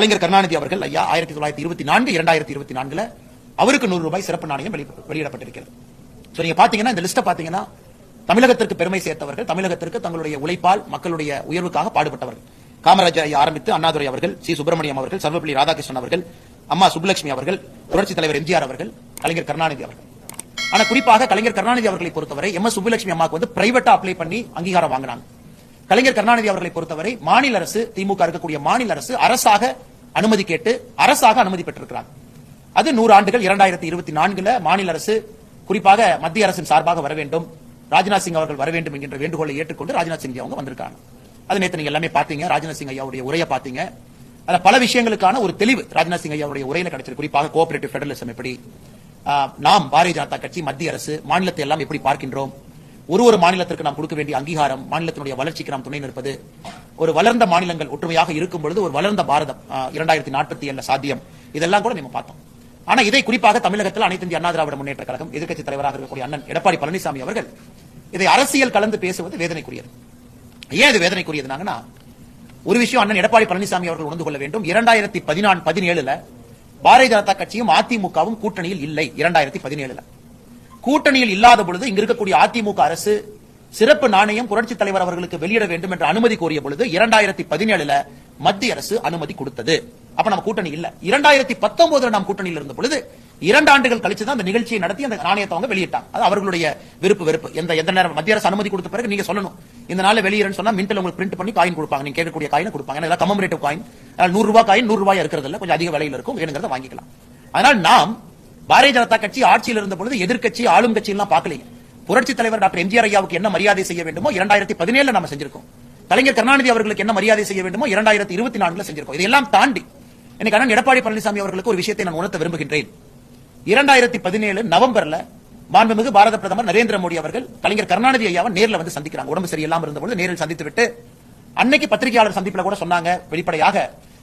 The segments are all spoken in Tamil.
கலைஞர் கருணாநிதி அவர்கள் ஐயா ஆயிரத்தி தொள்ளாயிரத்தி இருபத்தி நான்கு இரண்டாயிரத்தி இருபத்தி நான்குல அவருக்கு நூறு ரூபாய் சிறப்பு நாணயம் வெளியிடப்பட்டிருக்கிறது. ஸோ நீங்க பாத்தீங்கன்னா இந்த லிஸ்ட பாத்தீங்கன்னா தமிழகத்திற்கு பெருமை சேர்த்தவர்கள் தமிழகத்திற்கு தங்களுடைய உழைப்பால் மக்களுடைய உயர்வுக்காக பாடுபட்டவர்கள். காமராஜர் ஐயா ஆரம்பித்து அண்ணாதுரை அவர்கள் சி. சுப்பிரமணியம் அவர்கள் சர்வப்பள்ளி ராதாகிருஷ்ணன் அவர்கள் அம்மா சுப்புலட்சுமி அவர்கள் புரட்சி தலைவர் எம்ஜிஆர் அவர்கள் கலைஞர் கருணாநிதி அவர்கள். ஆனா குறிப்பாக கலைஞர் கருணாநிதி அவர்களை பொறுத்தவரை எம். எஸ். சுப்புலட்சுமி அம்மாவுக்கு வந்து பிரைவேட்டா அப்ளை பண்ணி அங்கீகாரம் வாங்கினாங்க கலைஞர் கருணாநிதி அவர்களை பொறுத்தவரை மாநில அரசு திமுக இருக்கக்கூடிய மாநில அரசு அரசாக அனுமதி கேட்டு அரசாக அனுமதி பெற்றிருக்கிறாங்க அது நூறு ஆண்டுகள் இரண்டாயிரத்தி இருபத்தி நான்குல மாநில அரசு குறிப்பாக மத்திய அரசின் சார்பாக வர வேண்டும். ராஜ்நாத் சிங் அவர்கள் வர வேண்டும் என்கின்ற வேண்டுகோளை ஏற்றுக்கொண்டு ராஜ்நாத் சிங் அவங்க வந்திருக்காங்க. அது நேற்று நீங்க எல்லாமே பாத்தீங்க ராஜ்நாத் சிங் ஐயாவுடைய உரையை பாத்தீங்க அதில் பல விஷயங்களுக்கான ஒரு தெளிவு ராஜ்நாத் சிங் ஐயாவுடைய உரையில கிடைச்சிருக்கு குறிப்பாக கோஆபரேட்டிவ் ஃபெடரலிசம் எப்படி ஆஹ், நாம் பாரதிய ஜனதா கட்சி மத்திய அரசு மாநிலத்தை எல்லாம் எப்படி பார்க்கின்றோம் ஒரு ஒரு மாநிலத்திற்கு நாம் கொடுக்க வேண்டிய அங்கீகாரம் மாநிலத்தினுடைய வளர்ச்சிக்கு நாம் துணை நிற்பது ஒரு வளர்ந்த மாநிலங்கள் ஒற்றுமையாக இருக்கும் பொழுது ஒரு வளர்ந்த பாரதம் இரண்டாயிரத்தி நாற்பத்தி ஏழுல சாத்தியம். இதெல்லாம் கூட நம்ம பார்த்தோம். ஆனா இதை குறிப்பாக தமிழகத்தில் அனைத்து இந்திய அண்ணா திராவிட முன்னேற்ற கழகம் எதிர்க்கட்சி தலைவராக இருக்கக்கூடிய அண்ணன் எடப்பாடி பழனிசாமி அவர்கள் இதை அரசியல் கலந்து பேசுவது வேதனைக்குரியது. ஏன் இது வேதனைக்குரியதுனாங்கன்னா ஒரு விஷயம் அண்ணன் எடப்பாடி பழனிசாமி அவர்கள் உணர்ந்து கொள்ள வேண்டும். இரண்டாயிரத்தி பதினான்கு பதினேழுல பாரதிய ஜனதா கட்சியும் அதிமுகவும் கூட்டணியில் இல்லை இரண்டாயிரத்தி பதினேழுல. கூட்டணியில் இல்லாத பொழுது இங்க இருக்கக்கூடிய அதிமுக அரசு சிறப்பு நாணயம் புரட்சி தலைவர் அவர்களுக்கு வெளியிட வேண்டும் என்ற அனுமதி கோரிய பொழுது இரண்டாயிரத்தி பதினேழுல மத்திய அரசு அனுமதி கொடுத்தது. அப்ப நம்ம கூட்டணி இல்ல. இரண்டாயிரத்தி பத்தொன்பதுல நாம் கூட்டணியில் இருந்த பொழுது இரண்டு ஆண்டுகள் கழிச்சு தான் அந்த நிகழ்ச்சியை நடத்தி அந்த நாணயத்தை அவங்க வெளியிட்டாங்க. அது அவர்களுடைய விருப்பு வெறுப்பு. எந்த எந்த நேரம் மத்திய அரசு அனுமதி கொடுத்த பிறகு நீங்க சொல்லணும். இந்த நாள் வெளியிடன்னு சொன்னா மின்டல் உங்களுக்கு பிரிண்ட் பண்ணி காயின் கொடுப்பாங்க. நீங்க கேட்கக்கூடிய காயினை கொடுப்பாங்க. இதெல்லாம் கமமரேட்டிவ் காயின் நூறு ரூபாய் காயின் நூறு ரூபாய் இருக்கிறது இல்ல. கொஞ்சம் அதிக விலையில இருக்கும். வேணுங்கிறத வாங்கிக்கலாம். அதனால் நாம் பாரதிய ஜனதா கட்சி ஆட்சியில் இருந்த பொழுது எதிர்க்கட்சி ஆளும் கட்சி எல்லாம் பார்க்கலையே. புரட்சி தலைவர் டாக்டர் எம்ஜிஆர் ஐயாவுக்கு என்ன மரியாதை செய்ய வேண்டுமோ இரண்டாயிரத்தி பதினேழுல நம்ம செஞ்சிருக்கோம். கலைஞர் கருணாநிதி அவர்களுக்கு என்ன மரியாதை செய்ய வேண்டுமோ இரண்டாயிரத்தி இருபத்தி நான்குல செஞ்சிருக்கோம். இதெல்லாம் தாண்டி எனக்கு எடப்பாடி பழனிசாமி அவர்களுக்கு ஒரு விஷயத்தை நான் உணர்த்த விரும்புகின்றேன். இரண்டாயிரத்தி பதினேழு நவம்பர்ல மாண்புமிகு பாரத பிரதமர் நரேந்திர மோடி அவர்கள் கலைஞர் கருணாநிதி ஐயாவை நேர்ல வந்து சந்திக்கிறாங்க. உடம்பு சரியில்லாம இருந்தபோது நேரில் சந்தித்து விட்டு அன்னைக்கு பத்திரிகையாளர் சந்திப்பில் கூட சொன்னாங்க வெளிப்படையாக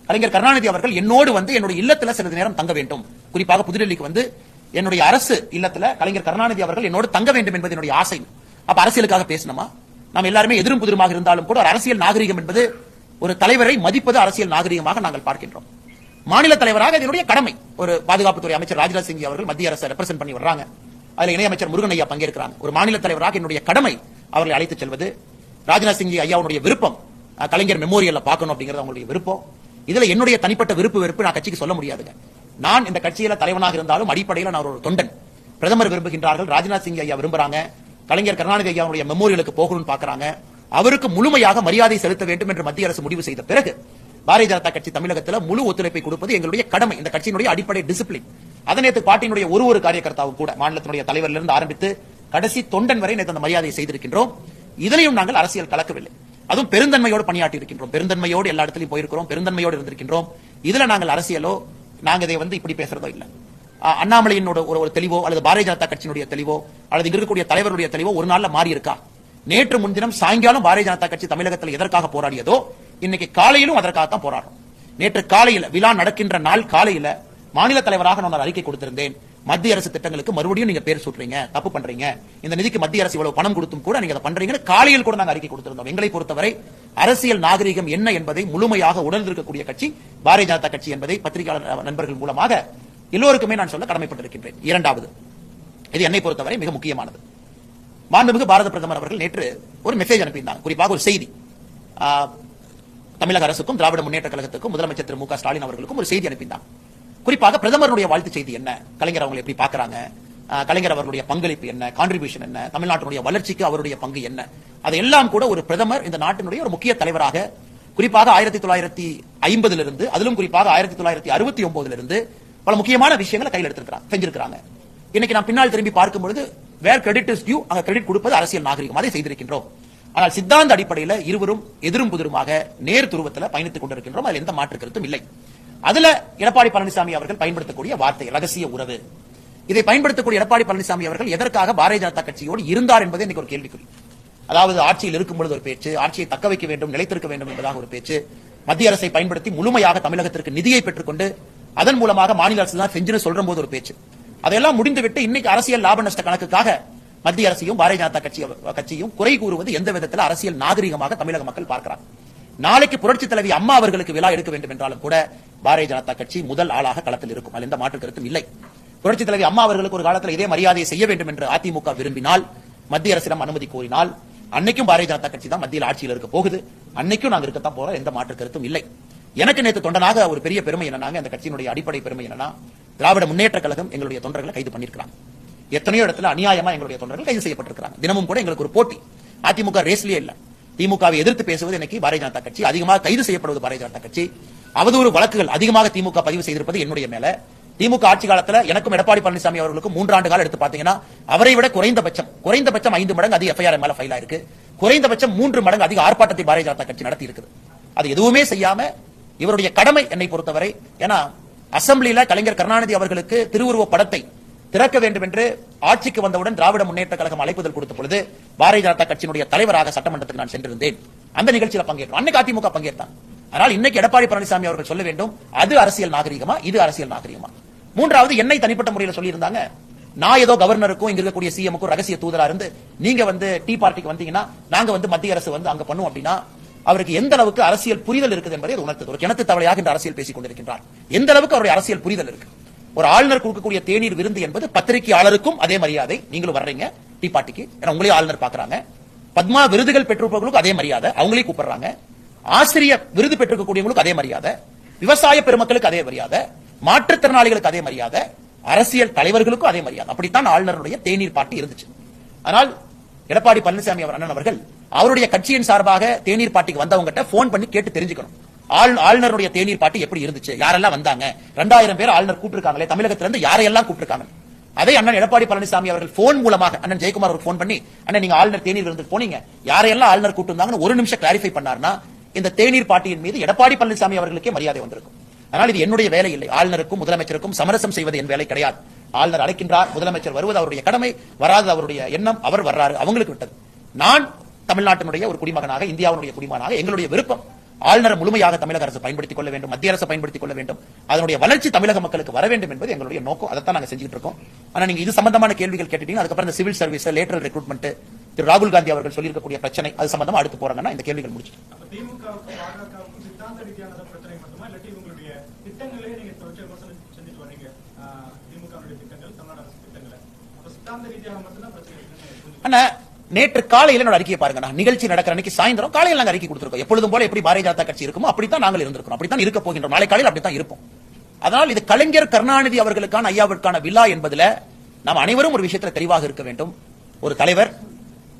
கலைஞர் கருணாநிதி அவர்கள் என்னோடு வந்து என்னுடைய இல்லத்துல சிறிது நேரம் தங்க வேண்டும். குறிப்பாக புதுடெல்லிக்கு வந்து என்னுடைய அரசு இல்லத்துல கலைஞர் கருணாநிதி அவர்கள் என்னோடு தங்க வேண்டும் என்பது என்னுடைய ஆசை. அப்ப அரசியலுக்காக பேசணுமா? நாம் எல்லாருமே எதிரும் புதிருமாக இருந்தாலும் கூட ஒரு அரசியல் நாகரிகம் என்பது ஒரு தலைவரை மதிப்பது அரசியல் நாகரிகமாக நாங்கள் பார்க்கின்றோம். மாநில தலைவராக இதனுடைய என்னுடைய கடமை. ஒரு பாதுகாப்புத்துறை அமைச்சர் ராஜ்நாத் சிங் அவர்கள் மத்திய அரசை ரெப்ரசென்ட் பண்ணி வர்றாங்க. அதுல இணையமைச்சர் முருகன் ஐயா பங்கேற்கிறாங்க. ஒரு மாநில தலைவராக என்னுடைய கடமை அவர்களை அழைத்து செல்வது. ராஜ்நாத் சிங் ஐயாவுடைய விருப்பம் கலைஞர் மெமோரியல்ல பார்க்கணும் அப்படிங்கிறது அவங்களுடைய விருப்பம். இதுல என்னுடைய தனிப்பட்ட விருப்பு வெறுப்பு நான் கட்சிக்கு சொல்ல முடியாதுங்க. நான் இந்த கட்சியில தலைவனாக இருந்தாலும் அடிப்படையில் நான் ஒரு தொண்டன். பிரதமர் விரும்புகின்றார்கள் ராஜ்நாத் சிங் ஐயா விரும்புறாங்க கலைஞர் கருணாநிதி ஐயாவுடைய மெமோரியலுக்கு போகணும்னு பாக்குறாங்க அவருக்கு முழுமையாக மரியாதை செலுத்த வேண்டும் என்று மத்திய அரசு முடிவு செய்த பிறகு பாரதிய ஜனதா கட்சி தமிழகத்தில் முழு ஒத்துழைப்பை கொடுப்பது எங்களுடைய கடமை இந்த கட்சியினுடைய அடிப்படை டிசிப்ளின் அதை நேற்று பாட்டியினுடைய ஒரு ஒரு காரியகர்த்தாவும் கூட மாநிலத்தினுடைய தலைவரிலிருந்து ஆரம்பித்து கடைசி தொண்டன் வரை நேற்று அந்த மரியாதையை செய்திருக்கின்றோம். இதனையும் நாங்கள் அரசியல் கலக்கவில்லை. அதுவும் பெருந்தன்மையோடு பணியாற்றி இருக்கின்றோம். பெருந்தன்மையோடு எல்லா இடத்துலையும் போயிருக்கிறோம். பெருந்தன்மையோடு இருந்திருக்கின்றோம். இதுல நாங்கள் அரசியலோ நாங்க இதை வந்து இப்படி பேசுறதோ இல்ல. அண்ணாமலையினோட ஒரு ஒரு தெளிவோ அல்லது பாரதிய ஜனதா கட்சியினுடைய தெளிவோ அல்லது இங்க இருக்கக்கூடிய தலைவருடைய தெளிவோ ஒரு நாள்ல மாறி இருக்கா நேற்று முன்தினம் சாயங்காலம் பாரதிய ஜனதா கட்சி தமிழகத்தில் எதற்காக போராடியதோ இன்னைக்கு காலையிலும் அதற்காகத்தான் போராடுறோம். நேற்று காலையில விழா நடக்கின்ற நாள் காலையில மாநில தலைவராக நான் அறிக்கை கொடுத்திருந்தேன். மத்திய அரசு திட்டங்களுக்கு மறுபடியும் நீங்க பேர் சொல்றீங்க தப்பு பண்றீங்க. இந்த நிதிக்கு மத்திய அரசு இவ்வளவு பணம் கொடுத்தும் கூட நீங்க அதை பண்றீங்கன்னு காலையில் கூட நாங்க அறிக்கை கொடுத்திருந்தோம். எங்களை பொறுத்தவரை அரசியல் நாகரிகம் என்ன என்பதை முழுமையாக உணர்ந்திருக்கக்கூடிய கட்சி பாரதிய ஜனதா கட்சி என்பதை பத்திரிகையாளர் நண்பர்கள் மூலமாக எல்லோருக்குமே நான் சொல்ல கடமைப்பட்டிருக்கின்றேன். இரண்டாவது இது என்னை பொறுத்தவரை மிக முக்கியமானது. மாண்புமிகு பாரத பிரதமர் அவர்கள் நேற்று ஒரு மெசேஜ் அனுப்பியிருந்தாங்க. குறிப்பாக ஒரு செய்தி. தமிழக அரசுக்கும் திராவிட முன்னேற்ற கழகத்துக்கும் முதலமைச்சர் திரு மு க ஸ்டாலின் அவர்களுக்கும் ஒரு செய்தி அனுப்பியிருந்தாங்க. குறிப்பாக பிரதமருடைய வாழ்த்து செய்தி என்ன? கலைஞர் அவங்களை எப்படி பார்க்கறாங்க? கலைஞர் அவர்களுடைய பங்களிப்பு என்ன? கான்ட்ரிபியூஷன் என்ன? தமிழ்நாட்டினுடைய வளர்ச்சிக்கு அவருடைய பங்கு என்ன? அதையெல்லாம் கூட ஒரு பிரதமர் இந்த நாட்டினுடைய ஒரு முக்கிய தலைவராக குறிப்பாக ஆயிரத்தி தொள்ளாயிரத்தி ஐம்பதுல இருந்து அதிலும் குறிப்பாக ஆயிரத்தி தொள்ளாயிரத்தி அறுபத்தி ஒன்பதுல இருந்து பல முக்கியமான விஷயங்களை கையில் எடுத்திருக்கிறாங்க செஞ்சிருக்கிறாங்க. இன்னைக்கு நான் பின்னால் திரும்பி பார்க்கும் பொழுது வேர் கிரெடிட் இஸ் டியூ அங்க கிரெடிட் கொடுப்பது அரசியல் நாகரிகம் அதை செய்திருக்கின்றோம். ஆனால் சித்தாந்த அடிப்படையில் இருவரும் எதிரும் புதிருமாக நேர் துருவத்தில் பயணித்துக் கொண்டிருக்கின்றோம் அதில் எந்த மாற்று கருத்தும் இல்லை. அதுல எடப்பாடி பழனிசாமி அவர்கள் பயன்படுத்தக்கூடிய வார்த்தை ரகசிய உறவு. இதை பயன்படுத்தக்கூடிய எடப்பாடி பழனிசாமி அவர்கள் எதற்காக பாரதிய ஜனதா கட்சியோடு இருந்தார் என்பது இன்னைக்கு ஒரு கேள்விக்குறி. அதாவது ஆட்சியில் இருக்கும் பொழுது ஒரு பேச்சு ஆட்சியை தக்க வைக்க வேண்டும் நிலைத்திருக்க வேண்டும் என்பதாக ஒரு பேச்சு மத்திய அரசை பயன்படுத்தி முழுமையாக தமிழகத்திற்கு நிதியை பெற்றுக்கொண்டு அதன் மூலமாக மாநில அரசு தான் செஞ்சுன்னு சொல்ற போது ஒரு பேச்சு. அதெல்லாம் முடிந்துவிட்டு இன்னைக்கு அரசியல் லாப நஷ்ட கணக்குக்காக மத்திய அரசையும் பாரதிய ஜனதா கட்சி கட்சியும் குறை கூறுவது எந்த விதத்தில் அரசியல் நாகரிகமாக தமிழக மக்கள் பார்க்கிறாங்க. நாளைக்கு புரட்சி தலைவி அம்மா அவர்களுக்கு விழா எடுக்க வேண்டும் என்றாலும் கூட பாரதிய ஜனதா கட்சி முதல் ஆளாக களத்தில் இருக்கும். அதில் எந்த மாற்று கருத்தும் இல்லை. புரட்சி தலைவி அம்மா அவர்களுக்கு ஒரு காலத்தில் இதே மரியாதையை செய்ய வேண்டும் என்று அதிமுக விரும்பினால் மத்திய அரசிடம் அனுமதி கோரினால் அன்னைக்கும் பாரதிய ஜனதா கட்சி தான் மத்தியில் ஆட்சியில் இருக்க போகுது. அன்னைக்கும் நாங்க இருக்கத்தான் போறோம். எந்த மாற்று கருத்தும் இல்லை. எனக்கு நேற்று தொண்டனாக ஒரு பெரிய பெருமை என்னன்னா அந்த கட்சியினுடைய அடிப்படை பெருமை என்னன்னா திராவிட முன்னேற்ற கழகம் எங்களுடைய தொண்டர்களை கைது பண்ணிருக்காங்க எத்தனையோ இடத்துல அநியாயமா எங்களுடைய தொண்டர்கள் கைது செய்யப்பட்டிருக்காங்க தினமும் கூட எங்களுக்கு ஒரு போட்டி. அதிமுக ரேஸ்லயே இல்ல. திமுகவை எதிர்த்து பேசுவது இன்னைக்கு பாரதிய ஜனதா கட்சி. அதிகமாக கைது செய்யப்படுவது பாரதிய ஜனதா கட்சி. அவதூறு வழக்குகள் அதிகமாக திமுக பதிவு செய்திருப்பது என்னுடைய மேல. திமுக ஆட்சி காலத்துல எனக்கும் எடப்பாடி பழனிசாமி அவர்களுக்கும் மூன்றாண்டு காலம் எடுத்து பாத்தீங்கன்னா அவரை விட குறைந்தபட்சம் குறைந்தபட்சம் ஐந்து மடங்கு அதிக எஃப்ஐஆர் மேல ஃபைல் ஆயிருக்கு குறைந்தபட்சம் மூன்று மடங்கு அதிக ஆர்ப்பாட்டத்தை பாரதிய ஜனதா கட்சி நடத்தி இருக்குது. அது எதுவுமே செய்யாம இவருடைய கடமை என்னை பொறுத்தவரை ஏன்னா அசம்பிளியில கலைஞர் கருணாநிதி அவர்களுக்கு திருவுருவ படத்தை திறக்க வேண்டும் என்று ஆட்சிக்கு வந்தவுடன் திராவிட முன்னேற்ற கழகம் அழைப்புதல் கொடுத்த பொழுது பாரதிய ஜனதா கட்சியினுடைய தலைவராக சட்டமன்றத்துக்கு நான் சென்றிருந்தேன். அந்த நிகழ்ச்சியில பங்கேற்றோம். அன்னைக்கு அதிமுக பங்கேற்றாங்க ஆனால் இன்னைக்கு எடப்பாடி பழனிசாமி அவர்கள் சொல்ல வேண்டும் அது அரசியல் நாகரிகமா இது அரசியல் நாகரிகமா? மூன்றாவது என்னை தனிப்பட்ட முறையில் சொல்லியிருந்தாங்க. நான் ஏதோ கவர்னருக்கும் இங்க இருக்கக்கூடிய சிஎம்க்கும் ரகசிய தூதரா இருந்து நீங்க வந்து டீ பார்ட்டிக்கு வந்தீங்கன்னா நாங்க வந்து மத்திய அரசு வந்து அங்க பண்ணுவோம் அப்படின்னா அவருக்கு எந்த அளவுக்கு அரசியல் புரிதல் இருக்குது என்பதை உணர்த்தது. ஒரு கிணத்து தவளையாக இந்த அரசியல் பேசிக் கொண்டிருக்கின்றார். எந்த அளவுக்கு அவருடைய அரசியல் புரிதல் இருக்கு? ஒரு ஆளுநர் கொடுக்கக்கூடிய தேநீர் விருந்து என்பது பத்திரிகையாளருக்கும் அதே மரியாதை. நீங்களும் வர்றீங்க டீ பார்ட்டிக்கு. ஏன்னா உங்களே ஆளுநர் பாக்குறாங்க பத்மா விருதுகள் பெற்றிருப்பவர்களுக்கும் அதே மரியாதை. அவங்களே கூப்பிடுறாங்க. ஆசிரியர் விருது பெற்றிருக்கக்கூடியவங்களுக்கு அதே மரியாதை. விவசாய பெருமக்களுக்கு அதே மரியாதை. மாற்றுத்திறனாளிகளுக்கு அதே மரியாதை. அரசியல் தலைவர்களுக்கும் அதே மரியாதை. அப்படித்தான் ஆளுநருடைய தேநீர் பாட்டி இருந்துச்சு. ஆனால் எடப்பாடி பழனிசாமி அவர் அண்ணன் அவர்கள் அவருடைய கட்சியின் சார்பாக தேநீர் பாட்டிக்கு வந்தவங்ககிட்ட போன் பண்ணி கேட்டு தெரிஞ்சுக்கணும். ஆளுநருடைய தேநீர் பாட்டி எப்படி இருந்துச்சு? யாரெல்லாம் வந்தாங்க? ரெண்டாயிரம் பேர் ஆளுநர் கூப்பிட்டுருக்காங்களே. தமிழகத்துல இருந்து யாரையெல்லாம் கூப்பிட்டுருக்காங்க? அதே அண்ணன் எடப்பாடி பழனிசாமி அவர்கள் போன் மூலமாக அண்ணன் ஜெயக்குமார் அவர்கள் போன் பண்ணி அண்ணன் நீங்க ஆளுநர் தேநீர் விருந்துக்கு போனீங்க. யாரையெல்லாம் ஆளுநர் கூப்பிட்டு ஒரு நிமிஷம் கிளாரிஃபை பண்ணார்னா இந்த தேநீர் பாட்டியின் மீது எடப்பாடி பழனிசாமி அவர்களுக்கே மரியாதை வந்திருக்கும். அதனால் இது என்னுடைய வேலை இல்லை. ஆளுநருக்கும் முதலமைச்சருக்கும் சமரசம் செய்வது என் வேலை கிடையாது. ஆளுநர் அழைக்கின்றார் முதலமைச்சர் வருவது அவருடைய கடமை வராது அவருடைய எண்ணம் அவர் வர்றாரு அவங்களுக்கு விட்டது. நான் தமிழ்நாட்டினுடைய ஒரு குடிமகனாக இந்தியாவுடைய குடிமகனாக எங்களுடைய விருப்பம் ஆளுநரை முழுமையாக தமிழக அரசு பயன்படுத்திக் கொள்ள வேண்டும் மத்திய அரசு பயன்படுத்திக் கொள்ள வேண்டும். அதனுடைய வளர்ச்சி தமிழக மக்களுக்கு வர வேண்டும் என்பது எங்களுடைய நோக்கம். அதைத்தான் நாங்க செஞ்சுட்டு இருக்கோம். ஆனா நீங்க இது சம்பந்தமான கேள்விகள் கேட்டுட்டீங்க அதுக்கப்புறம் இந்த civil service lateral recruitment Thiru ராகுல் காந்தி அவர்கள் சொல்லியிருக்கக்கூடிய பிரச்சனை அது சம்பந்தமா அடுத்து போறாங்கன்னா இந்த கேள்விகள் புரிஞ்சுக்கணும். ஆனா நேற்று காலையில என்னோட அறிக்கையை பாருங்க. நான் நிகழ்ச்சி நடக்கிற அன்னைக்கு சாயந்தரம் காலையில் நாங்கள் அறிக்கை கொடுத்துருக்கோம். எப்பொழுதும் போல எப்படி பாரதிய ஜனதா கட்சி இருக்குமோ அப்படித்தான் நாங்கள் இருந்திருக்கோம் அப்படித்தான் இருக்க போகின்றோம். நாளை காலையில் அப்படித்தான் இருப்போம். அதனால் இது கலைஞர் கருணாநிதி அவர்களுக்கான ஐயாவிற்கான விழா என்பதுல நாம் அனைவரும் ஒரு விஷயத்துல தெளிவாக இருக்க வேண்டும். ஒரு தலைவர்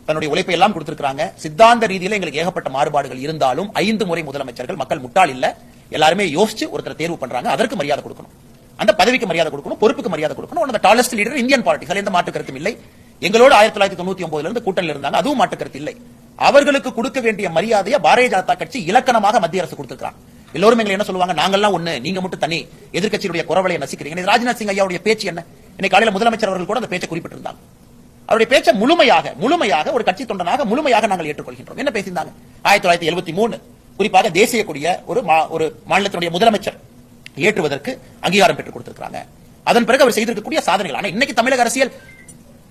தன்னுடைய உழைப்பை எல்லாம் கொடுத்திருக்கிறாங்க. சித்தாந்த ரீதியில எங்களுக்கு ஏகப்பட்ட மாறுபாடுகள் இருந்தாலும் ஐந்து முறை முதலமைச்சர்கள் மக்கள் முட்டாள் இல்ல. எல்லாருமே யோசிச்சு ஒருத்தர் தேர்வு பண்றாங்க. அதற்கு மரியாதை கொடுக்கணும். அந்த பதவிக்கு மரியாதை கொடுக்கணும். பொறுப்புக்கு மரியாதை கொடுக்கணும். அந்த டாலஸ்ட் லீடர் இந்தியன் பாலிட்டிக்ஸ் எந்த மாற்று கருத்தும் இல்லை. எங்களோடு ஆயிரத்தி தொள்ளாயிரத்தி தொண்ணூத்தி ஒன்பதுல இருந்து கூட்டணியில் இருந்தாங்க. அதுவும் மாற்று இல்லை. அவர்களுக்கு கொடுக்க வேண்டிய மரியாதையை பாரதிய ஜனதா கட்சி இலக்கணமாக மத்திய அரசு கொடுத்திருக்காங்க எல்லோரும் எங்களை என்ன சொல்லுவாங்க? நாங்கெல்லாம் ஒண்ணு நீங்க மட்டும் தனி. எதிர்கட்சியுடைய குரவலையை நசிக்கிறீங்க. ராஜ்நாத் சிங் ஐயாவுடைய பேச்சு என்ன? இன்னைக்கு காலையில முதலமைச்சர் அவர்கள் கூட அந்த பேச்சை குறிப்பிட்டிருந்தாங்க. அவருடைய பேச்சை முழுமையாக முழுமையாக ஒரு கட்சி தொண்டனாக முழுமையாக நாங்கள் ஏற்றுக்கொள்கின்றோம். என்ன பேசியிருந்தாங்க? ஆயிரத்தி தொள்ளாயிரத்தி எழுபத்தி மூணு. குறிப்பாக தேசிய கொடிய ஒரு ஒரு மாநிலத்தினுடைய முதலமைச்சர் ஏற்றுவதற்கு அங்கீகாரம் பெற்றுக் கொடுத்திருக்கிறாங்க. அதன் பிறகு அவர் செய்திருக்கக்கூடிய சாதனைகள். ஆனா இன்னைக்கு தமிழக அரசியல்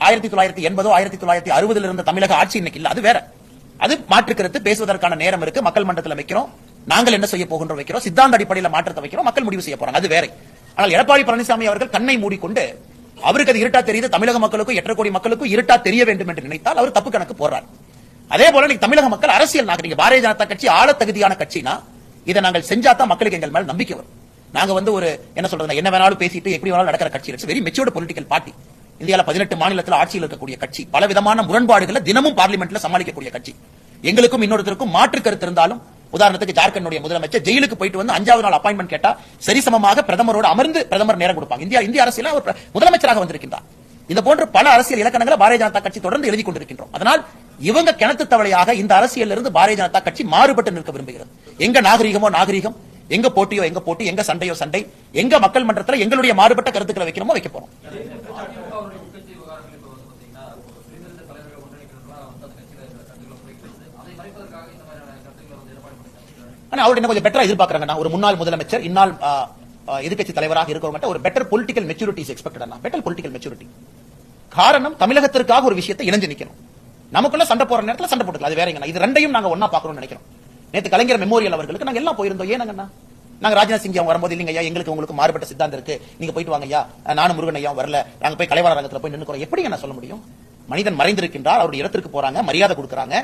ஆயிரத்தி தொள்ளாயிரத்தி எண்பதோ ஆயிரத்தி தொள்ளாயிரத்தி அறுபதுல இருந்த தமிழக ஆட்சி இன்னைக்கு இல்ல அது வேற. அது மாற்றுக்கிறது பேசுவதற்கான நேரம் இருக்கு மக்கள் மன்றத்தில் வைக்கிறோம். நாங்கள் என்ன செய்ய போகின்றோம் வைக்கிறோம் சித்தாந்த அடிப்படையில் மாற்றத்தை வைக்கிறோம் மக்கள் முடிவு செய்ய போறாங்க அது வேற. ஆனால் எடப்பாடி பழனிசாமி அவர்கள் கண்ணை மூடிக்கொண்டு அவருக்கு அது இருட்டா தெரியுது தமிழக மக்களுக்கும் எட்டரை கோடி மக்களுக்கும் இருட்டா தெரிய வேண்டும் என்று நினைத்தால் அவர் தப்பு கணக்கு போடுறார். அதே போல நீங்க தமிழக மக்கள் அரசியல் நாகரிக பாரதிய ஜனதா கட்சி ஆள தகுதியான கட்சினா இதை நாங்கள் செஞ்சாதான் மக்களுக்கு எங்கள் மேல நம்பிக்கை வரும். நாங்க வந்து ஒரு என்ன சொல்றது என்ன வேணாலும் பேசிட்டு எப்படி வேணாலும் நடக்கிற கட்சி வெரி மெச்சூர்டு பொலிட்டிக்கல் பார்ட்டி இந்தியாவில் பதினெட்டு மாநிலத்தில் ஆட்சியில் இருக்கக்கூடிய கட்சி பல விதமான முரண்பாடுகளை தினமும் பார்லிமெண்ட்ல சமாளிக்கக்கூடிய கட்சி. எங்களுக்கும் இன்னொருத்தருக்கும் மாற்று கருத்து இருந்தாலும் உதாரணத்துக்கு ஜார்க்கண்டுடைய முதலமைச்சர் ஜெயிலுக்கு போயிட்டு வந்து அஞ்சாவது நாள் அப்பாயின்மெண்ட் கேட்டா சரிசமமாக பிரதமரோடு அமர்ந்து பிரதமர் நேரம் கொடுப்பாங்க. இந்தியா இந்திய அரசியல அவர் முதலமைச்சராக வந்திருக்கின்றார். இந்த போன்ற பல அரசியல் இலக்கணங்களை பாரதிய ஜனதா கட்சி தொடர்ந்து எழுதி கொண்டிருக்கின்றோம். அதனால் இவங்க கிணத்து தவளையாக இந்த அரசியல் இருந்து பாரதிய ஜனதா கட்சி மாறுபட்டு நிற்க விரும்புகிறது. எங்க நாகரிகமோ நாகரிகம் எங்க போட்டியோ எங்க போட்டி எங்க சண்டையோ சண்டை எங்க மக்கள் மன்றத்துல எங்களுடைய மாறுபட்ட கருத்துக்களை வைக்கிறோமோ வைக்க போறோம். ஆனா அவர் என்ன கொஞ்சம் பெட்டரா எதிர்பார்க்கறாங்க ஒரு முன்னாள் முதலமைச்சர் இந்நாள் எதிர்கட்சி தலைவராக இருக்கிறவங்க ஒரு better political maturity expected better political maturity காரணம் தமிழகத்திற்காக ஒரு விஷயத்தை இணைஞ்சு நிக்கணும். நமக்குள்ள சண்டை போற நேரத்துல சண்டை போட்டுக்கலாம். அது வேற இது ரெண்டையும் நாங்க ஒண்ணா பாக்கணும்னு நினைக்கிறோம். நேத்து கலைஞர் மெமோரியல் அவர்களுக்கு நாங்க எல்லாம் போயிருந்தோம். ஏனங்கண்ணா நாங்க ராஜ்நாத் சிங் அவங்க வரும்போது இல்லைங்க ஐயா எங்களுக்கு உங்களுக்கு மாறுபட்ட சித்தாந்தம் இருக்கு. நீங்க போயிட்டு வாங்க ஐயா நானும் முருகன் ஐயா வரல. நாங்க போய் கலைவாண ரங்கத்துல போய் நின்னுக்கிறோம். எப்படி என்ன சொல்ல முடியும்? மனிதன் மறைந்திருக்கின்றார் அவருடைய இடத்திற்கு போறாங்க மரியாதை கொடுக்குறாங்க.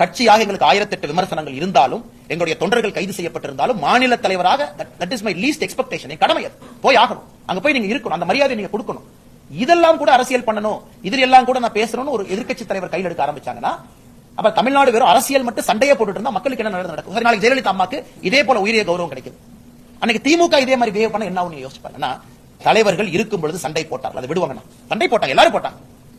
கட்சியாக எங்களுக்கு ஆயிரத்தெட்டு விமர்சனங்கள் இருந்தாலும் எங்களுடைய தொண்டர்கள் கைது செய்யப்பட்டிருந்தாலும் மாநில தலைவராக that is my least expectation என் கடமை அது. போய் ஆகணும். அங்க போய் நீங்க இருக்கணும். அந்த மரியாதை நீங்க கொடுக்கணும். இதெல்லாம் கூட அரசியல் பண்ணணும். இதில் எல்லாம் கூட நான் பேசணும்னு ஒரு எதிர்க்கட்சி தலைவர் கையில் எடுக்க ஆரம்பிச்சாங்கன்னா அப்ப தமிழ்நாடு வெறும் அரசியல் மட்டும் சண்டையை போட்டுட்டு இருந்தா மக்களுக்கு என்ன நடக்கும்? சரி, நாளைக்கு ஜெயலலிதா அம்மாக்கு இதே போல உயரிய கௌரவம் கிடைக்குது. அன்னைக்கு திமுக இதே மாதிரி பிஹேவ் பண்ண என்ன ஆகும்னு யோசிச்சு தலைவர்கள் இருக்கும் பொழுது சண்டை போட்டார்கள். அதை விடுவாங்க சண்டை போட்டாங்க. எல்லாரும் போட்டாங்க.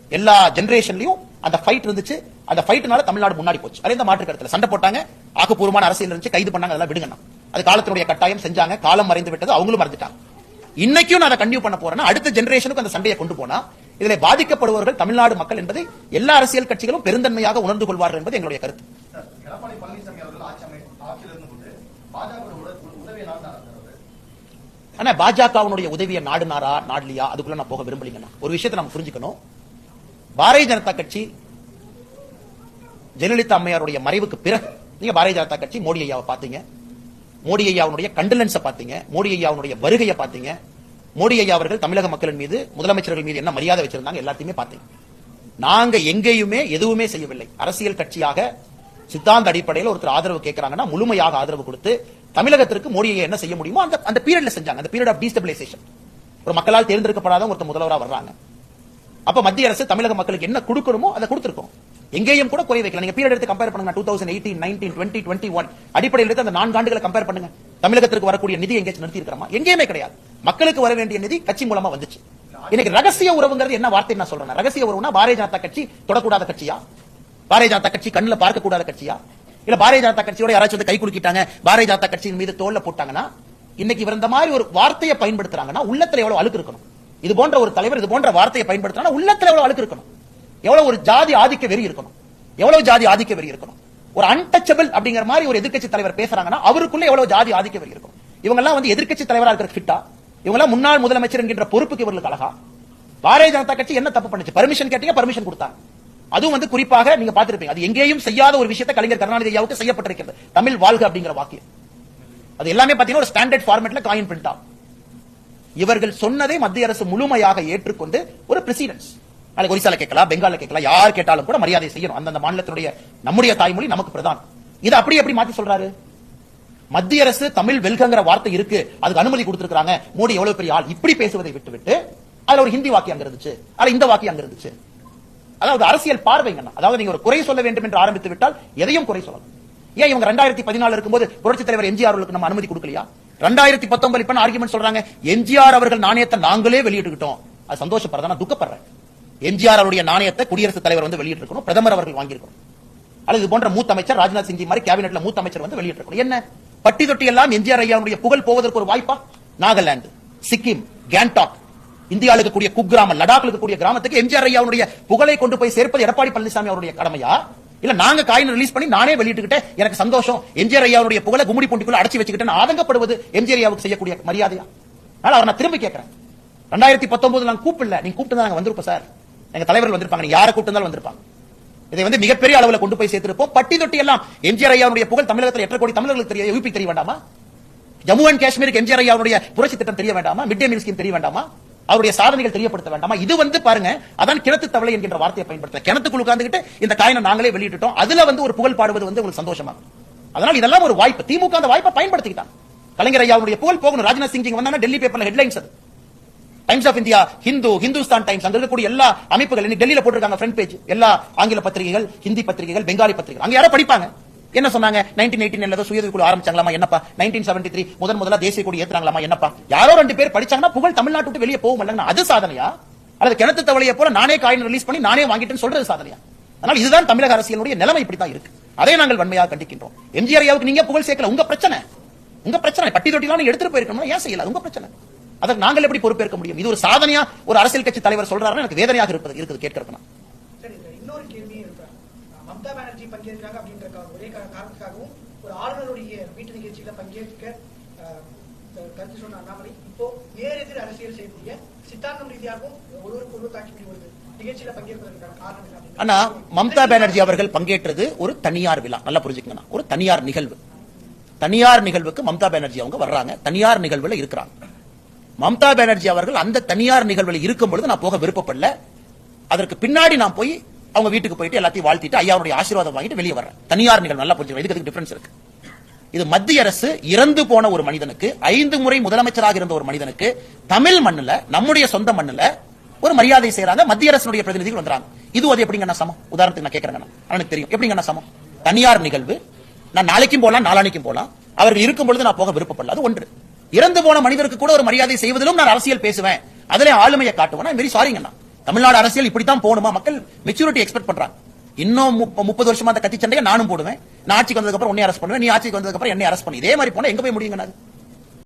எல்லா ஜெனரேஷன்லயும் அந்த ஃபைட் இருந்துச்சு. அந்த ஃபைட்னால தமிழ்நாடு முன்னாடி போச்சு. அதே இந்த மாற்று கருத்துல? சண்டை போட்டாங்க. ஆக்கப்பூர்வமான அரசியல் இருந்துச்சு. கைது பண்ணாங்க. அதெல்லாம் விடுங்க அது காலத்தினுடைய கட்டாயம். செஞ்சாங்க. காலம் மறைந்து விட்டது அவங்களும் மறந்துட்டாங்க. இன்னைக்கும் நான் அதை கண்டினியூ பண்ண போறேன்னா அடுத்த ஜெனரேஷனுக்கு அந்த சண்டையை கொண்டு போனா இதில் பாதிக்கப்படுபவர்கள் தமிழ்நாடு மக்கள் என்பதை எல்லா அரசியல் கட்சிகளும் பெருந்தன்மையாக உணர்ந்து கொள்வார்கள் என்பது எங்களுடைய கருத்து. ஆனா பாஜகவினுடைய உதவியை நாடுனாரா நாடலியா? அதுக்குள்ள நான் போக விரும்பலீங்கண்ணா. ஒரு விஷயத்தை நம்ம புரிஞ்சுக்கணும். பாரதிய ஜனதா கட்சி ஜெயலலிதா அம்மையாருடைய மறைவுக்கு பிறகு நீங்க பாரதிய ஜனதா கட்சி மோடி ஐயாவை பாத்தீங்க மோடி ஐயாவுடைய கண்டலன்ஸ பாத்தீங்க மோடி ஐயாவுடைய வருகையை பாத்தீங்க மோடி ஐயா அவர்கள் தமிழக மக்களின் மீது முதலமைச்சர்கள் மீது என்ன மரியாதை வச்சிருந்தாங்க எல்லாத்தையுமே பாத்தீங்க நாங்க எங்கேயுமே எதுவுமே செய்யவில்லை. அரசியல் கட்சியாக சித்தாந்த அடிப்படையில் ஒருத்தர் ஆதரவு கேட்கறாங்கன்னா முழுமையாக ஆதரவு கொடுத்து தமிழகத்திற்கு மோடியை என்ன செய்ய முடியுமோ அந்த அந்த பீரியட்ல செஞ்சாங்க. அந்த பீரியட் ஆஃப் டீஸ்டபிலைசேஷன் ஒரு மக்களால் தேர்ந்தெடுக்கப்படாத ஒருத்தர் முதல்வரா வர்றாங்க. அப்ப மத்திய அரசு தமிழக மக்களுக்கு என்ன கொடுக்கணுமோ அதை கொடுத்திருக்கோம். எங்கேயும் கூட குறை வைக்கல. நீங்க பீரியட் எடுத்து கம்பேர் பண்ணுங்க. Two thousand eighteen nineteen twenty twenty one அடிப்படையில் எடுத்து அந்த நான்கு ஆண்டுகளை கம்பேர் பண்ணுங்க. தமிழகத்திற்கு வரக்கூடிய நிதி எங்கேயாச்சும் நிறுத்தி இருக்கிறமா எங்கேயுமே கிடையாது. மக்களுக்கு வர வேண்டிய நிதி கட்சி மூலமா வந்துச்சு. இன்னைக்கு ரகசிய உறவுங்கிறது என்ன வார்த்தை நான் சொல்றேன். ரகசிய உறவுனா பாரதிய ஜனதா கட்சி தொடக்கூடாத கட்சியா? பாரதிய ஜனதா கட்சி கண்ணுல பார்க்க கூடாத கட்சியா? இல்ல பாரதிய ஜனதா கட்சியோட யாராச்சும் வந்து கை குலுக்கிட்டாங்க பாரதிய ஜனதா கட்சியின் மீது தோல்ல போட்டாங்கன்னா இன்னைக்கு இவர் இந்த மாதிரி ஒரு வார்த்தையை பயன்படுத்துறாங்கன்னா உள்ளத்துல எவ்வளவு அழுக்கு இருக்கணும்? இது போன்ற ஒரு தலைவர் இது போன்ற வார்த்தையை பயன்படுத்தினா உள்ளத்துல எவ்வளவு அழுக்கு இருக்கணும்? எவ்வளவு ஒரு ஜாதி ஆதிக்க வெறி இருக்கணும்? எவ்வளவு ஜாதி ஆதிக்க வெறி இருக்கணும்? ஒரு அன்டச்சபிள் அப்படிங்கிற மாதிரி ஒரு எதிர்கட்சி தலைவர் பேசுறாங்கன்னா அவருக்குள்ள எவ்வளவு ஜாதி ஆதிக்க இருக்கும்? இவங்க எல்லாம் வந்து எதிர்கட்சி தலைவரா இருக்கிற ஃபிட்டா இவங்க எல்லாம் முன்னாள் முதலமைச்சர் என்கின்ற பொறுப்புக்கு இவர்களுக்கு அழகா. பாரதிய ஜனதா கட்சி என்ன தப்பு பண்ணுச்சு? பர்மிஷன் கேட்டீங்க பர்மிஷன் கொடுத்தாங்க. அதுவும் வந்து குறிப்பாக நீங்க பார்த்திருப்பீங்க அது எங்கேயும் செய்யாத ஒரு விஷயத்தை கலைஞர் கருணாநிதி ஐயாவுக்கு செய்யப்பட்டிருக்கிறது. தமிழ் வாழ்க அப்படிங்கிற வாக்கியம் அது எல்லாமே பாத்தீங்கன்னா ஒரு ஸ்டாண்டர்ட் ஃபார்மேட்ல காயின் பிரிண்ட் ஆகும் இவர்கள் சொன்னதை மத்திய அரசு முழுமையாக ஏற்றுக்கொண்டு ஒரு பிரசிடன்ஸ் நாளைக்கு ஒரிசால கேட்கலாம் பெங்கால கேட்கலாம் யார் கேட்டாலும் கூட மரியாதை செய்யணும். அந்தந்த மாநிலத்தினுடைய நம்முடைய தாய்மொழி நமக்கு பிரதானம். இது அப்படி எப்படி மாத்தி சொல்றாரு? மத்திய அரசு தமிழ் வெல்கங்கிற வார்த்தை இருக்கு அதுக்கு அனுமதி கொடுத்திருக்காங்க மோடி எவ்வளவு பெரிய ஆள்? இப்படி பேசுவதை விட்டு விட்டு அதுல ஒரு ஹிந்தி வாக்கியம் அங்க இருந்துச்சு. அதுல இந்த வாக்கியம் அங்க இருந்துச்சு. அதாவது அரசியல் பார்வைங்க அதாவது நீங்க ஒரு குறை சொல்ல வேண்டும் என்று ஆரம்பித்து விட்டால் எதையும் குறை சொல்லலாம். ஏன் இவங்க ரெண்டாயிரத்தி பதினாலு இருக்கும்போது புரட்சி தலைவர் எம்ஜிஆர் அவர்களுக்கு நம்ம அனுமதி கொடுக்கலையா? ரெண்டாயிரத்தி பத்தொன்பது இப்ப ஆர்குமெண்ட் சொல்றாங்க? எம்ஜிஆர் அவர்கள் நாணயத்தை நாங்களே வெளியிட்டுக்கிட்டோம். அது சந்தோஷப்படுறதா நான் துக்கப்படுறேன். எம்ஜிஆர் அவருடைய நாணயத்தை குடியரசுத் தலைவர் வந்து வெளியிட்டிருக்கணும் பிரதமர் அவர்கள் வாங்கியிருக்கணும். அல்லது இது போன்ற மூத்த அமைச்சர் ராஜ்நாத் சிங் மாதிரி கேபினெட்ல மூத்த அமைச்சர் வந்து வெளியிட்டிருக்கணும். என்ன? பட்டி தொட்டி எல்லாம் எம்ஜிஆர் ஐயாவுடைய புகழ் போவதற்கு ஒரு வாய்ப்பா? நாகாலாந்து சிக்கிம் கேங்டாக் இந்தியாவில் இருக்கக்கூடிய குக்கிராமம் லடாக்ல இருக்கக்கூடிய கிராமத்துக்கு எம்ஜிஆர் ஐயாவுடைய புகழை கொண்டு போய் சேர்ப்பது எடப்பாடி பழனிசாமி அவருடைய கடமையா? இல்ல நாங்க காயின் ரிலீஸ் பண்ணி நானே வெளியிட்டுக்கிட்டே எனக்கு சந்தோஷம் எம்ஜிஆர் ஐயாவுடைய புகழை கும்மிடி பூண்டிக்குள்ள அடைச்சி வச்சுக்கிட்டேன் ஆதங்கப்படுவது எம்ஜிஆர் ஐயாவுக்கு செய்யக்கூடிய மரியாதையா? அதனால அவர் நான் திரும்பி கேட்கிறேன். ரெண்டாயிரத்தி பத்தொன்பது நான் கூப்பிடல. நீங்க கூப்பிட்டு நாங்க வந்திருப்போம் சார். எங்க தலைவர்கள் வந்திருப்பாங்க நீங்க யாரை கூப்பிட்டு வந்திருப்பாங்க. இதை வந்து மிகப்பெரிய அளவுல கொண்டு போய் சேர்த்திருப்போம். பட்டி தொட்டி எல்லாம் எம்ஜிஆர் ஐயாவுடைய புகழ் தமிழகத்தில் எட்டரை கோடி தமிழர்களுக்கு தெரிய யூபி தெரிய வேண்டாமா? ஜம்மு அண்ட் காஷ்மீருக்கு எம்ஜிஆர் ஐயாவுடைய புரட்சி திட்டம் தெரிய வேண்டாமா? மிட் டே மீல் ஸ்கீம் தெரிய வேண்டாமா? அவருடைய சாதனைகள் தெரியப்படுத்த வேண்டாமா? இது வந்து பாருங்க அதான் கிணத்து தவளை என்கின்ற வார்த்தையை பயன்படுத்த கிணத்துக்குள் உட்கார்ந்துகிட்டு இந்த காயினை நாங்களே வெளியிட்டுட்டோம். அதுல வந்து ஒரு புகழ் பாடுவது வந்து உங்களுக்கு சந்தோஷமா? அதனால இதெல்லாம் ஒரு வாய்ப்பு. திமுக அந்த வாய்ப்பை பயன்படுத்திக்கிட்டான் கலைஞர் ஐயாவுடைய புகழ் போகணும். ராஜ்நாத் சிங் வந்தாங்க டெல்லி பேப்பர்ல ஹெட்லைன்ஸ் அது. Times of India Hindu Hindustan Times அங்க இருக்கக்கூடிய எல்லா அமைப்புகள் இன்னைக்கு டெல்லியில போட்டிருக்காங்க ஃப்ரண்ட் பேஜ் எல்லா ஆங்கில பத்திரிகைகள் ஹிந்தி பத்திரிகைகள் பெங்காலி பத்திரிகைகள். அங்க யாரோ படிப்பாங்க. என்ன சொன்னாங்க? நைன்டீன் எயிட்டீன் ஏதோ சுயதவி குழு ஆரம்பிச்சாங்களாமா என்னப்பா? நைன்டீன் செவன்டி த்ரீ முதன் முதலா தேசிய கொடி ஏத்துறாங்களாமா என்னப்பா? யாரோ ரெண்டு பேர் படிச்சாங்கன்னா புகழ் தமிழ்நாட்டு விட்டு வெளியே போக மாட்டாங்க அது சாதனையா? அல்லது கிணத்து தவளையை போல நானே காயின் ரிலீஸ் பண்ணி நானே வாங்கிட்டேன்னு சொல்றது சாதனையா? அதனால இதுதான் தமிழக அரசியலுடைய நிலைமை இப்படித்தான் இருக்கு. அதை நாங்கள் வன்மையாக கண்டிக்கின்றோம். எம்ஜிஆர் ஐயாவுக்கு நீங்க புகழ் சேர்க்கல. உங்க பிரச்சனை. உங்க பிரச்சனை. பட்டி தொட்டிலாம் எடுத்துட்டு போயிருக்கணும் ஏன் செய்யல? உங்க பிரச்சனை. அதற்கு நாங்கள் எப்படி பொறுப்பேற்க முடியும்? இது ஒரு சாதனையா ஒரு அரசியல் கட்சி தலைவர் சொல்றாருன்னா எனக்கு வேதனையாக இருப்பது இருக்குது கேட்கறதுனா இன்னொரு கேள்வியும் இருக்கு. மம்தா பானர்ஜி பங்கேற்கிறாங்க அப்படின்ற கா- ஒரே கா- காரணத்துக்காகவும் ஒரு ஆளுநருடைய வீட்டு நிகழ்ச்சியில பங்கேற்க அஹ், க- கருத்து சொன்ன அண்ணாமலை இப்போ நேரெதிர் அரசியல் செய்யக்கூடிய சித்தாந்தம் ரீதியாகவும் ஒருவருக்கு ஒருவர் தாக்கி ஒரு நிகழ்ச்சியில பங்கேற்பதற்கான காரணம் என்ன அப்படின்னு ஆனா மம்தா பானர்ஜி அவர்கள் பங்கேற்றது ஒரு தனியார் விழா. நல்லா புரிஞ்சுக்கணும் ஒரு தனியார் நிகழ்வு. தனியார் நிகழ்வுக்கு மம்தா பானர்ஜி அவங்க வர்றாங்க. தனியார் நிகழ்வுல இருக்கிறாங்க. மம்தா பானர்ஜி அவர்கள் அந்த தனியார் நிகழ்வில் இருக்கும் பொழுது நான் போக விருப்பப்படல. அதற்கு பின்னாடி நான் போய் அவங்க வீட்டுக்கு போயிட்டு எல்லாத்தையும் வாழ்த்திட்டு ஐயாவுடைய ஆசீர்வாதம் வாங்கிட்டு வெளியே வர்றேன். தனியார் நிகழ்வு நல்லா புரிஞ்சுக்கணும். இதுக்கு டிஃபரன்ஸ் இருக்கு? இது மத்திய அரசு இறந்து போன ஒரு மனிதனுக்கு ஐந்து முறை முதலமைச்சராக இருந்த ஒரு மனிதனுக்கு தமிழ் மண்ணுல நம்முடைய சொந்த மண்ணுல ஒரு மரியாதை செய்யறாங்க. மத்திய அரசுடைய பிரதிநிதிகள் வந்துறாங்க. இது அது எப்படிங்க சமம்? உதாரணத்துக்கு நான் கேட்கறேன் எனக்கு தெரியும். எப்படிங்க சமம்? தனியார் நிகழ்வு. நான் நாளைக்கும் போலாம் நாளானிக்கும் போகலாம் அவர்கள் இருக்கும் பொழுது நான் போக விருப்பப்படல. அது ஒன்று. இறந்து போன மனிதருக்கு கூட ஒரு மரியாதை செய்வதிலும் நான் அரசியல் பேசுவேன். அதுல ஆளுமையை காட்டுவேன். வெரி சாரிங்கண்ணா தமிழ்நாடு அரசியல் இப்படித்தான் போகணுமா மக்கள் மெச்சூரிட்டி எக்ஸ்பெக்ட் பண்றாங்க. இன்னும் முப்ப- முப்பது வருஷமா அந்த கத்தி சண்டையை நானும் போடுவேன். நான் ஆட்சிக்கு வந்ததுக்கு அப்புறம் உன்னை அரெஸ்ட் பண்ணுவேன். நீ ஆட்சிக்கு வந்ததுக்கு அப்புறம் என்னை அரெஸ்ட் பண்ணி. இதே மாதிரி போனா எங்க போய் முடியுங்க அது?